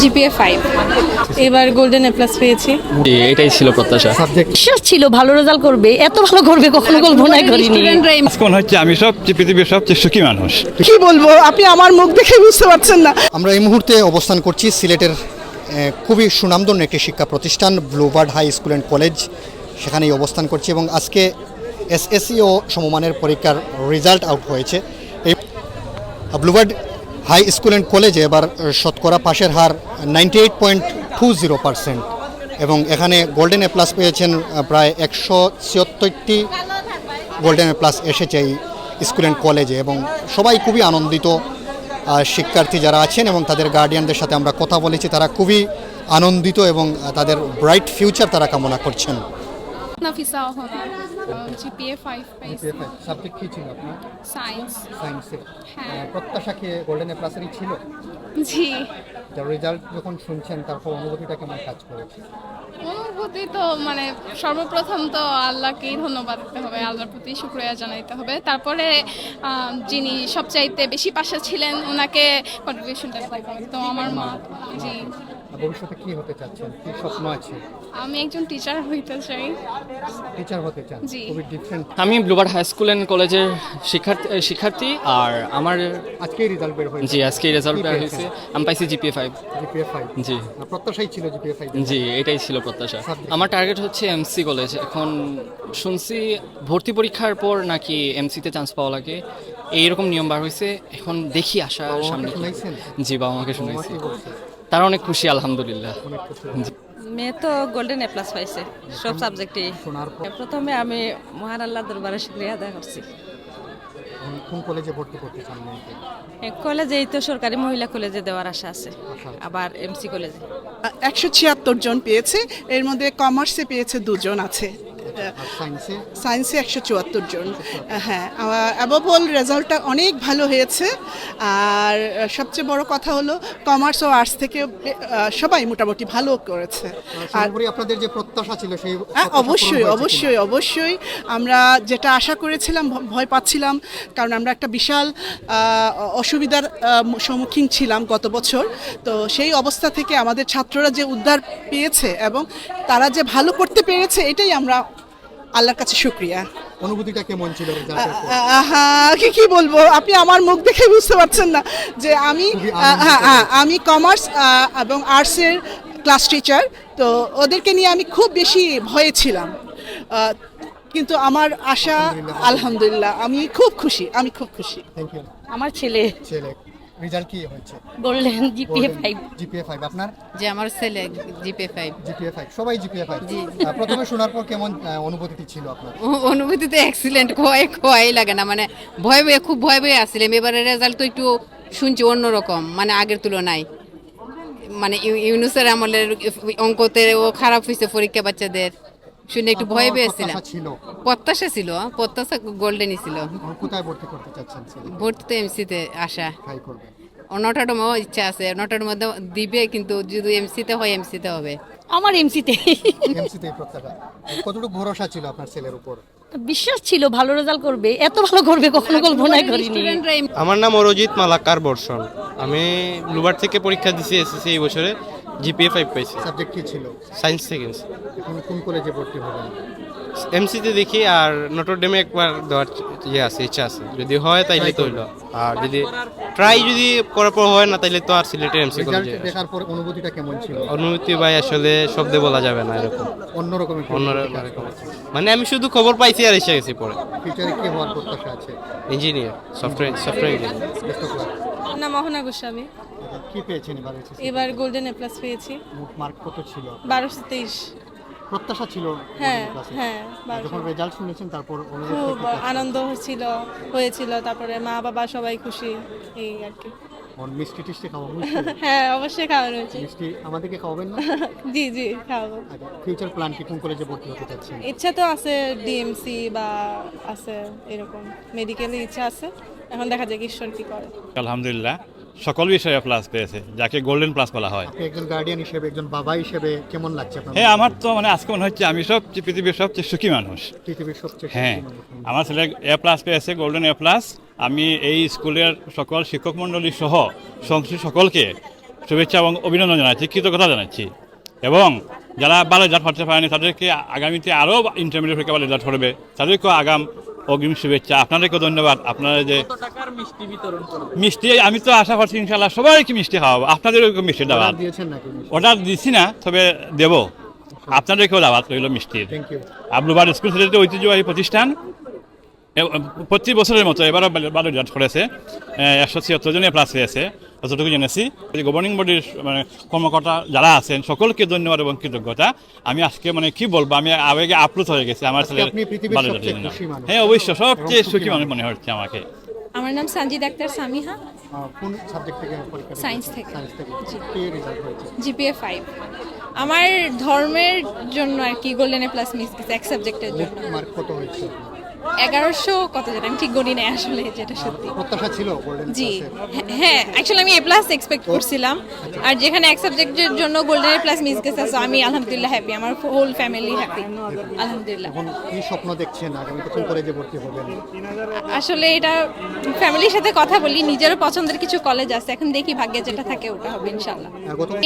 GPA five এবার golden A plus পেয়েছি। এটাই ছিল প্রত্যাশা। সাবজেক্ট বিশ্বাস ছিল ভালো রেজাল্ট করবে এত ভালো করবে কখনো কল্পনাই করিনি। মনে হচ্ছে আমি সবচেয়ে পৃথিবীর সবচেয়ে সুখী মানুষ। কি বলব আপনি আমার মুখ দেখে বুঝতে পারছেন না। আমরা এই মুহূর্তে অবস্থান করছি সিলেটের খুবই সুনামধন্য একটি শিক্ষা প্রতিষ্ঠান Bluebird high school and college সেখানেই অবস্থান করছি এবং আজকে এসএসসি ও সমমানের পরীক্ষার রেজাল্ট আউট হয়েছে। এই ব্লুবার্ড হাই স্কুল অ্যান্ড কলেজে এবার শতকরা পাশের হার ninety eight point two zero percent এবং এখানে গোল্ডেন এ প্লাস পেয়েছেন প্রায় একশো ছিয়াত্তরটি গোল্ডেন এ প্লাস এসেছে এই স্কুল অ্যান্ড কলেজে এবং সবাই খুবই আনন্দিত শিক্ষার্থী যারা আছেন এবং তাদের গার্ডিয়ানদের সাথে আমরা কথা বলেছি, তারা খুবই আনন্দিত এবং তাদের ব্রাইট ফিউচার তারা কামনা করছেন। নাফিসা জিপিএ ফাইভ পাইছি। সাবজেক্ট কী ছিল আপনার? সায়েন্স সায়েন্সে হ্যাঁ। প্রত্যাশা কি গোল্ডেন প্লাসেরই ছিল? জি। যার রেজাল্ট যখন শুনছেন তারপর অনুভূতিটা কেমন কাজ করেছে? অনুভূতি তো মানে সর্বপ্রথম তো আল্লাহকেই ধন্যবাদ দিতে হবে আল্লাহর প্রতি শুক্রিয়া জানাইতে হবে। তারপরে যিনি সবচাইতে বেশি পাশে ছিলেন ওনাকে কন্ট্রিবিউশনটা তো আমার মা জি। ভবিষ্যতে কি হতে চাচ্ছেন? কি স্বপ্ন আছে? আমি একজন টিচার হইতে চাই। টিচার হতে চান? জি। খুবই ডিফারেন্ট আমি ব্লুবার্ড হাই স্কুল অ্যান্ড কলেজের শিক্ষার্থী শিক্ষার্থী আর আমার আজকেই রেজাল্ট বের হয়েছে। জি আজকে রেজাল্ট বের? হয়েছে। আমি পাইছি জিপিএ ফাইভ জিপিএ ফাইভ জি। প্রত্যাশাই ছিল জিপিএ ফাইভ জি এটাই ছিল প্রত্যাশা। আমার টার্গেট হচ্ছে এমসি কলেজ এখন শুনছি ভর্তি পরীক্ষার পর নাকি এমসিতে চান্স পাওয়া লাগে। এইরকম নিয়ম বার হয়েছে এখন দেখি আসা সামনে কি। শুনাইছেন? জি বাবা মাকে বাবা শুনেছি কি বলছে তারা অনেক খুশি আলহামদুলিল্লাহ। মেয়ে তো গোল্ডেন এ প্লাস পাইছে সব সাবজেক্টে প্রথমে আমি মহান আল্লাহ দরবারে শুক্রিয়া আদায় করছি। কোন কলেজে ভর্তি করতে চান কলেজে এই তো সরকারি মহিলা কলেজে দেওয়ার আশা আছে আবার এমসি কলেজে একশো ছিয়াত্তর জন পেয়েছে এর মধ্যে কমার্সে পেয়েছে দুজন আছে। সায়েন্সে একশো চুয়াত্তর জন। হ্যাঁ অ্যাবল রেজাল্টটা অনেক ভালো হয়েছে। আর সবচেয়ে বড় কথা হলো কমার্স ও আর্টস থেকে সবাই মোটামুটি ভালো করেছে। আর আপনাদের যে প্রত্যাশা ছিল সেই হ্যাঁ অবশ্যই? অবশ্যই অবশ্যই। আমরা যেটা আশা করেছিলাম ভয় পাচ্ছিলাম কারণ আমরা একটা বিশাল অসুবিধার সম্মুখীন ছিলাম গত বছর। তো সেই অবস্থা থেকে আমাদের ছাত্ররা যে উদ্ধার পেয়েছে এবং তারা যে ভালো করতে পেরেছে এটাই আমরা আল্লাহর কাছে শুক্রিয়া। অনুভূতিটা কেমন ছিল আহা, কি কি বলব? আপনি আমার মুখ দেখে বুঝতে পারছেন না যে আমি আমি কমার্স এবং আর্টসের ক্লাস টিচার তো ওদেরকে নিয়ে আমি খুব বেশি ভয়ে ছিলাম। কিন্তু আমার আশা আলহামদুলিল্লাহ। আমি খুব খুশি আমি খুব খুশি। আমার ছেলে। ছেলে। রেজাল্ট কি হয়েছে? Golden GPA five GPA five আপনার? যে আমার ছেলে জিপে ফাইভ জিপিএ ফাইভ সবাই জিপিএ ফাইভ প্রথমে শোনার পর কেমন ছিল আপনার? অনুভূতি তো এক্সিলেন্ট খোয়াই খোয়াই লাগে না। মানে ভয় ভয়ে খুব ভয় ভয়ে আসছিলাম। এবারে রেজাল্ট তো একটু শুনছি অন্যরকম মানে আগের তুলনায়। মানে ইউনুসের আমলের অঙ্কতে ও খারাপ হয়েছে পরীক্ষা বাচ্চাদের। শুনে একটু ভয় পেয়েছিলাম। প্রত্যাশা ছিল? প্রত্যাশা ছিল প্রত্যাশা গোল্ডেনই ছিল। কোথায় ভর্তি করতে চাচ্ছেন ভর্তি তো এমসিতে আসা। ট্রাই করবেন নটাডমও ইচ্ছা আছে নটার মধ্যে দিবে কিন্তু যদি এমসিতে হয় এমসিতে হবে। আমার এমসিতে এমসিতে প্রত্যাশা। কতটুকু ভরসা ছিল আপনার ছেলের উপর? বিশ্বাস ছিল ভালো রেজাল্ট করবে। এত ভালো করবে কখনো কল্পনাই করিনি। আমার নাম অরজিৎ মালাকার বর্ষণ। আমি লুবার থেকে পরীক্ষা দিছি এসএসসি এই বছরে। জিপিএ ফাইভ পাইছি। সাবজেক্ট কি ছিল? সায়েন্স সেকেন্ড এখন কোন কলেজে ভর্তি হবেন? এমসিতে দেখি আর নটর ডেমে একবার দেওয়ার ইয়ে আছে ইচ্ছা আছে। যদি হয় তাইলে তো হইল। আর যদি ট্রাই যদি করার পর হয় না তাইলে তো আর সিলেটের এমসি রেজাল্ট কলেজে দেখার পর অনুভূতিটা কেমন ছিল? অনুমতি ভাই আসলে শব্দে বলা যাবে না এরকম। অন্যরকম অন্যরকম। মানে আমি শুধু খবর পাইছি আর এসে গেছি পরে। ফিউচারে কি হওয়ার প্রত্যাশা আছে? ইঞ্জিনিয়ার সফটওয়্যার সফটওয়্যার ইঞ্জিনিয়ার না মোহনা গোস্বামী। কি পেয়েছেন এবার এবার গোল্ডেন এ প্লাস পেয়েছি। মোট মার্ক কত ছিল? বারোশো তেইশ। প্রত্যাশা ছিল হ্যাঁ হ্যাঁ যখন রেজাল্ট শুনেছেন তারপর খুব আনন্দ হচ্ছিল হয়েছিল তারপরে মা বাবা সবাই খুশি এই আর কি। মিষ্টি টিষ্টি খাওয়া হয়েছে হ্যাঁ অবশ্যই খাওয়ানো হয়েছে মিষ্টি আমাদেরকে খাওয়াবেন না? জি জি খাওয়াবো। ফিউচার প্ল্যান কি? কোন কলেজে ভর্তি হতে চাচ্ছেন? ইচ্ছা তো আছে ডিএমসি বা আছে এরকম মেডিকেলে ইচ্ছা আছে। এখন দেখা যাক ঈশ্বর কি করে। আলহামদুলিল্লাহ। সকল বিষয়ে প্লাস পেয়েছে যাকে গোল্ডেন প্লাস বলা হয়। আপনি একজন গার্ডিয়ান হিসেবে একজন বাবা হিসেবে কেমন লাগছে আপনার হ্যাঁ আমার তো মানে আজকে মনে হচ্ছে আমি সবচেয়ে পৃথিবীর সবচেয়ে সুখী মানুষ। পৃথিবীর সবচেয়ে হ্যাঁ আমার ছেলে এ প্লাস পেয়েছে গোল্ডেন এ প্লাস আমি এই স্কুলের সকল শিক্ষক মণ্ডলী সহ সংশ্লিষ্ট সকলকে শুভেচ্ছা এবং অভিনন্দন জানাচ্ছি কৃতজ্ঞতা জানাচ্ছি। এবং যারা ভালো রেজাল্ট করতে পারেনি তাদেরকে আগামীতে আরও ইন্টারমিডিয়েট পরীক্ষা ভালো রেজাল্ট করবে। তাদেরকেও আগাম অগ্রিম শুভেচ্ছা। আপনাদেরকেও ধন্যবাদ। আপনারা যে মিষ্টি আমি তো আশা করছি ইনশাল্লাহ সবাইকে মিষ্টি খাওয়াবো। আপনাদেরও মিষ্টি দাওয়াত। দিয়েছেন অর্ডার দিচ্ছি না তবে দেব। আপনাদেরকেও দাওয়াত রইল মিষ্টির। আব্রুবার স্কুল সোসাইটি ঐতিহ্যবাহী প্রতিষ্ঠান। প্রতি বছরের মতো এবারও ভালো- রেজাল্ট করেছে একশো ছিয়াত্তর জনের প্লাস হয়েছে। যতটুকু জেনেছি যে গভর্নিং বডির মানে কর্মকর্তা যারা আছেন সকলকে ধন্যবাদ এবং কৃতজ্ঞতা। আমি আজকে মানে কি বলব আমি আবেগে আপ্লুত হয়ে গেছি আমার ভালো মানুষ। হ্যাঁ অবশ্যই সবচেয়ে সুখী মানুষ মনে হচ্ছে আমাকে। আমার নাম সঞ্জিদ আক্তার সামিহা। কোন সাবজেক্ট থেকে? Science থেকে। Science থেকে। কি রেজাল্ট হয়েছে? জিপিএ ফাইভ আমার ধর্মের জন্য আর কি গোল্ডেন এ প্লাস মিস গেছে এক সাবজেক্টের জন্য। মার্ক কত হয়েছে? এগারোশো কত যেন আমি ঠিক গণি নাই আসলে যেটা সত্যি। প্রত্যাশা ছিল জি হ্যাঁ, অ্যাকচুয়ালি আমি এ প্লাস এক্সপেক্ট করছিলাম। আর যেখানে এক সাবজেক্টের জন্য গোল্ডেন এ প্লাস মিস গেছে আমি আলহামদুলিল্লাহ হ্যাপি আমার হোল ফ্যামিলি হ্যাপি আলহামদুলিল্লাহ। এখন কি স্বপ্ন দেখছেন? আগামীতে কোন কলেজে ভর্তি হবেন? আসলে এটা ফ্যামিলির সাথে কথা বলি নিজেরও পছন্দের কিছু কলেজ আছে এখন দেখি ভাগ্যে যেটা থাকে ওটা হবে ইনশাল্লাহ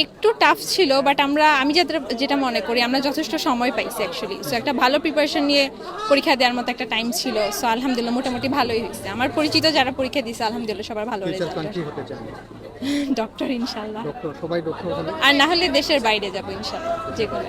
একটু টাফ ছিল বাট আমরা আমি যেটা যেটা মনে করি আমরা যথেষ্ট সময় পাইছি অ্যাকচুয়ালি সো একটা ভালো প্রিপারেশন নিয়ে পরীক্ষা দেওয়ার মতো একটা টাইম ছিল সো আলহামদুলিল্লাহ মোটামুটি ভালোই হয়েছে। আমার পরিচিত যারা পরীক্ষা দিয়েছে আলহামদুলিল্লাহ সবার ভালো হয়েছে। রেজাল্ট ডক্টর ইনশাল্লাহ সবাই ডক্টর আর না হলে দেশের বাইরে যাব ইনশাল্লাহ যে কোনো